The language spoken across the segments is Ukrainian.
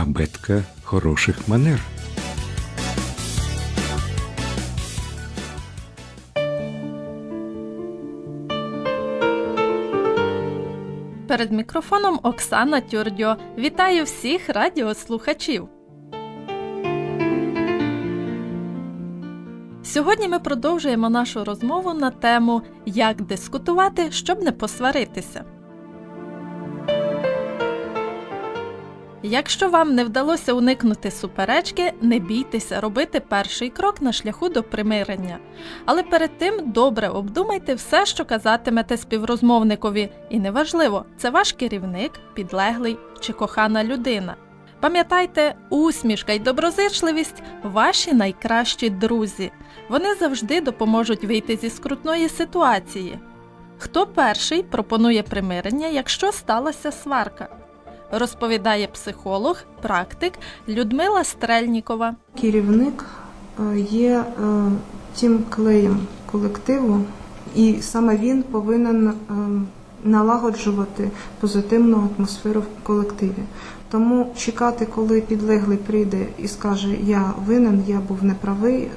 абетка хороших манер. Перед мікрофоном Оксана Тюрдьо. Вітаю всіх радіослухачів. Сьогодні ми продовжуємо нашу розмову на тему Як дискутувати, щоб не посваритися. Якщо вам не вдалося уникнути суперечки, не бійтеся робити перший крок на шляху до примирення. Але перед тим добре обдумайте все, що казатимете співрозмовникові, і неважливо, це ваш керівник, підлеглий чи кохана людина. Пам'ятайте, усмішка й доброзичливість ваші найкращі друзі. Вони завжди допоможуть вийти зі скрутної ситуації. Хто перший пропонує примирення, якщо сталася сварка? Розповідає психолог, практик Людмила Стрельнікова. Керівник е, є е, тим клеєм колективу, і саме він повинен е, налагоджувати позитивну атмосферу в колективі. Тому чекати, коли підлеглий прийде і скаже Я винен, я був неправий. е,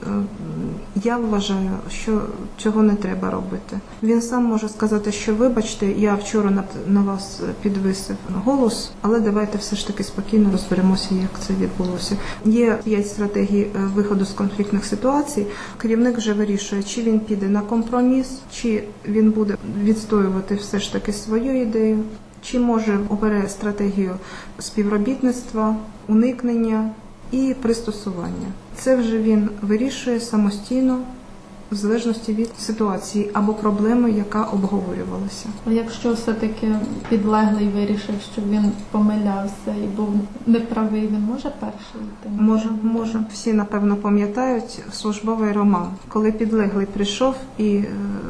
Я вважаю, що цього не треба робити. Він сам може сказати, що вибачте, я вчора на, вас підвисив голос, але давайте все ж таки спокійно розберемося, як це відбулося. Є п'ять стратегій е, виходу з конфліктних ситуацій. Керівник вже вирішує, чи він піде на компроміс, чи він буде відстоювати все ж таки свою ідею, чи може обере стратегію співробітництва, уникнення і пристосування. Це вже він вирішує самостійно в залежності від ситуації або проблеми, яка обговорювалася. А якщо все-таки підлеглий вирішив, що він помилявся і був неправий, він може перший йти? Може, може, всі напевно пам'ятають службовий роман, коли підлеглий прийшов і е,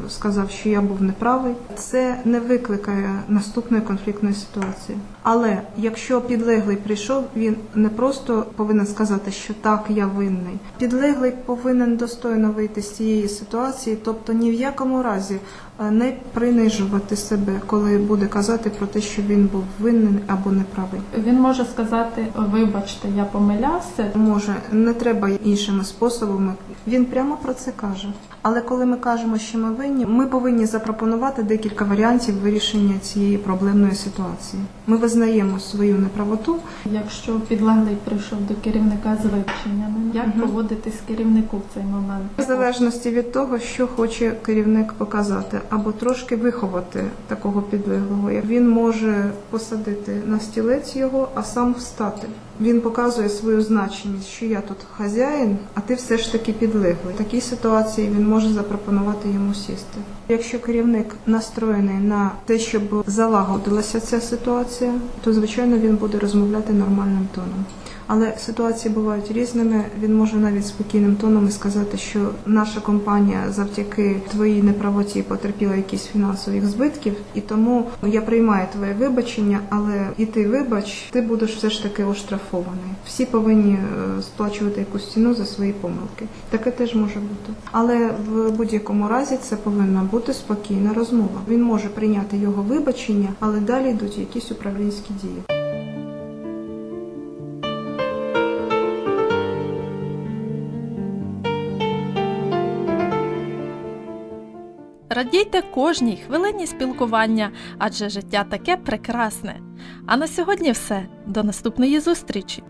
сказав, що я був неправий. Це не викликає наступної конфліктної ситуації. Але якщо підлеглий прийшов, він не просто повинен сказати, що так, я винний. Підлеглий повинен достойно вийти з цієї ситуації, тобто ні в якому разі не принижувати себе, коли буде казати про те, що він був винний або неправий. Він може сказати: вибачте, я помилявся. Може, не треба іншими способами. Він прямо про це каже. Але коли ми кажемо, що ми винні, ми повинні запропонувати декілька варіантів вирішення цієї проблемної ситуації. Ми визнаємо свою неправоту. Якщо підлеглий прийшов до керівника з вивченнями, як Мгм. поводитись керівнику в цей момент? В залежності від того, що хоче керівник показати, або трошки виховати такого підлеглого. Він може посадити на стілець його, а сам встати. Він показує свою значимість, що я тут хазяїн, а ти все ж таки підлеглий. В такій ситуації він може запропонувати йому сісти. Якщо керівник настроєний на те, щоб залагодилася ця ситуація, то звичайно він буде розмовляти нормальним тоном. Але ситуації бувають різними. Він може навіть спокійним тоном і сказати, що наша компанія завдяки твоїй неправоті потерпіла якісь фінансових збитків, і тому я приймаю твоє вибачення, але і ти вибач, ти будеш все ж таки оштрафований. Всі повинні е, сплачувати якусь ціну за свої помилки. Таке теж може бути. Але в будь-якому разі це повинна бути спокійна розмова. Він може прийняти його вибачення, але далі йдуть якісь управлінські дії. Радійте кожній хвилині спілкування, адже життя таке прекрасне. А на сьогодні все. До наступної зустрічі!